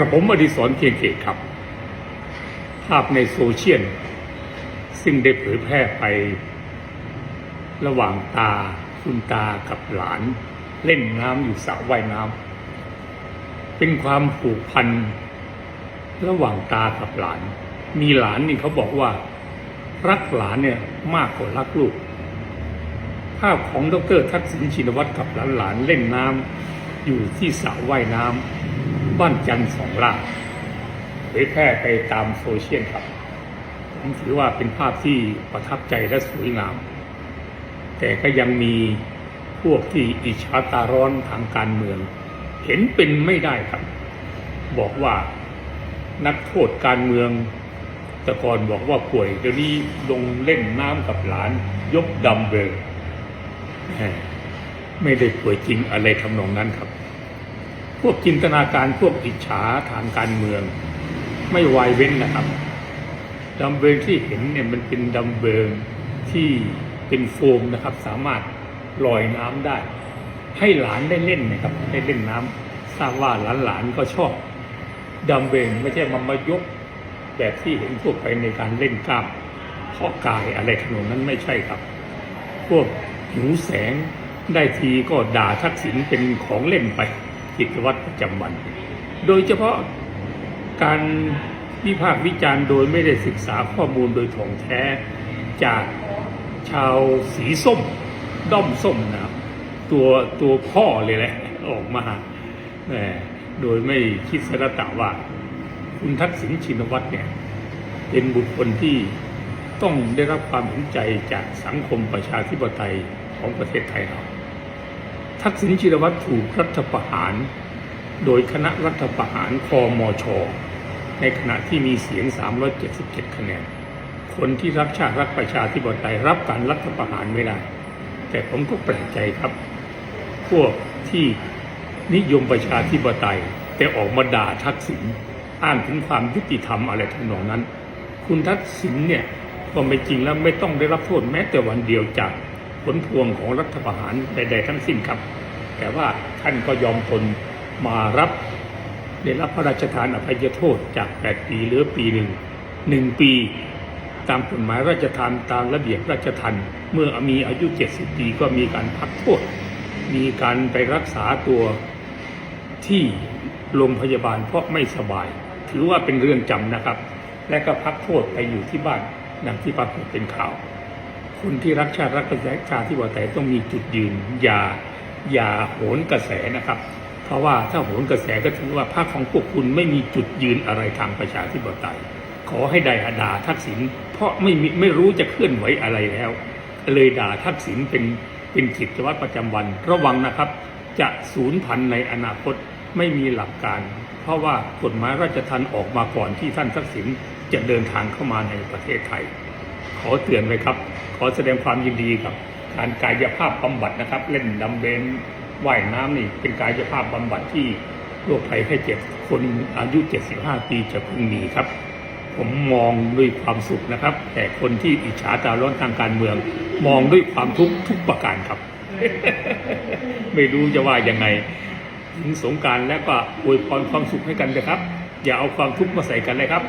กระผมอดิศรเพียงเกตครับ ภาพในโซเชียลซึ่งได้เผยแพร่ไป ระหว่างตาคุณตากับหลาน เล่นน้ำอยู่สระว่ายน้ำเป็นความผูกพัน ระหว่างตากับหลาน มีหลานนี่เขาบอกว่า รักหลานเนี่ยมากกว่ารักลูก ภาพของดรทักษิณชินวัตรกับหลานๆเล่นน้ำอยู่ที่สระว่ายน้ำ บ้านจันทร์สองล่างเผยแพร่ไปตามโซเชียลครับผมถือว่าเป็นภาพที่ประทับใจและสวยงาม แต่ก็ยังมีพวกที่อิจฉาตาร้อนทางการเมือง เห็นเป็นไม่ได้ครับ บอกว่านักโทษการเมืองแต่ก่อนบอกว่าป่วยเดี๋ยวนี้ลงเล่นน้ำกับหลาน ยกดัมเบลไม่ได้ป่วยจริงอะไรทำนองนั้นครับ พวกจินตนาการพวกอิจฉาทางการเมือง ไม่วายเว้นนะครับดัมเบลที่เห็นเนี่ยมันเป็นดัมเบลที่เป็นโฟมนะครับ สามารถลอยน้ำได้ ให้หลานได้เล่นนะครับได้เล่นน้ำทราบว่าหลานๆก็ชอบดัมเบลไม่ใช่มามายกแบบที่เห็นทั่วไปในการเล่นกล้ามเพาะกายอะไรขนมนั้นไม่ใช่ครับ พวกหิวแสงได้ทีก็ด่าทักษิณเป็นของเล่นไป กิจวัตรประจำวัน โดยเฉพาะการวิพากษ์วิจารณ์โดยไม่ได้ศึกษาข้อมูลโดยถ่องแท้จากชาวสีส้ม ด้อมส้มนะครับตัวตัวพ่อเลยแหละออกมาแหมโดยไม่คิดสระตะว่า คุณทักษิณชินวัตรเนี่ย เป็นบุคคลที่ต้องได้รับความเห็นใจจากสังคมประชาธิปไตยของประเทศไทยเรา ทักษิณชินวัตรถูกรัฐประหาร โดยคณะรัฐประหารคอมชในขณะที่มีเสียง 377 คะแนน คนที่รักชาติรักประชาธิปไตยรับการรัฐประหารไม่ได้ แต่ผมก็แปลกใจครับ พวกที่นิยมประชาธิปไตย แต่ออกมาด่าทักษิณอ้างถึงความยุติธรรมอะไรทำนองนั้น คุณทักษิณเนี่ยก็ไม่จริงแล้วไม่ต้องได้รับโทษแม้แต่วันเดียวจาก ผลพวงของรัฐประหารใดๆทั้งสิ้นครับ แต่ว่าท่านก็ยอมทนมารับได้รับพระราชทานอภัยโทษจาก 8 ปีเหลือปีหนึ่งหนึ่งปี ตามกฎหมายราชทานตามระเบียบราชทันเมื่อมีอายุ 70 ปีก็มีการพักโทษ มีการไปรักษาตัวที่โรงพยาบาลเพราะไม่สบาย ถือว่าเป็นเรื่องจำนะครับ และก็พักโทษไปอยู่ที่บ้านดังที่ปรากฏเป็นข่าว คนที่รักชาติรักประชาธิปไตยต้องมีจุดยืนอย่าอย่าโหนกระแสนะครับ เพราะว่าถ้าโหนกระแสก็ถือว่าพรรคของพวกคุณไม่มีจุดยืนอะไรทางประชาธิปไตย ขอให้ได้ด่าทักษิณเพราะไม่มีไม่รู้จะเคลื่อนไหวอะไรแล้ว เลยด่าทักษิณเป็นเป็นกิจวัตรประจำวัน ระวังนะครับ จะสูญพันธุ์ในอนาคตไม่มีหลักการ เพราะว่ากฎหมายราชทัณฑ์ออกมาก่อนที่ท่านทักษิณจะเดินทางเข้ามาในประเทศไทย ขอเตือนไว้ครับ ขอแสดงความยินดีกับการกายภาพบำบัดนะครับ เล่นดำเบนว่ายน้ำนี่เป็นกายภาพบำบัดที่โรคภัยไข้เจ็บคนอายุ 75 ปีจะพึงมีครับ ผมมองด้วยความสุขนะครับ แต่คนที่อิจฉาตาร้อนทางการเมือง มองด้วยความทุกข์ทุกประการครับ ไม่รู้จะว่ายังไงถึงสงการแล้วก็อวยพรความสุขให้กันนะครับ อย่าเอาความทุกข์มาใส่กันเลยครับ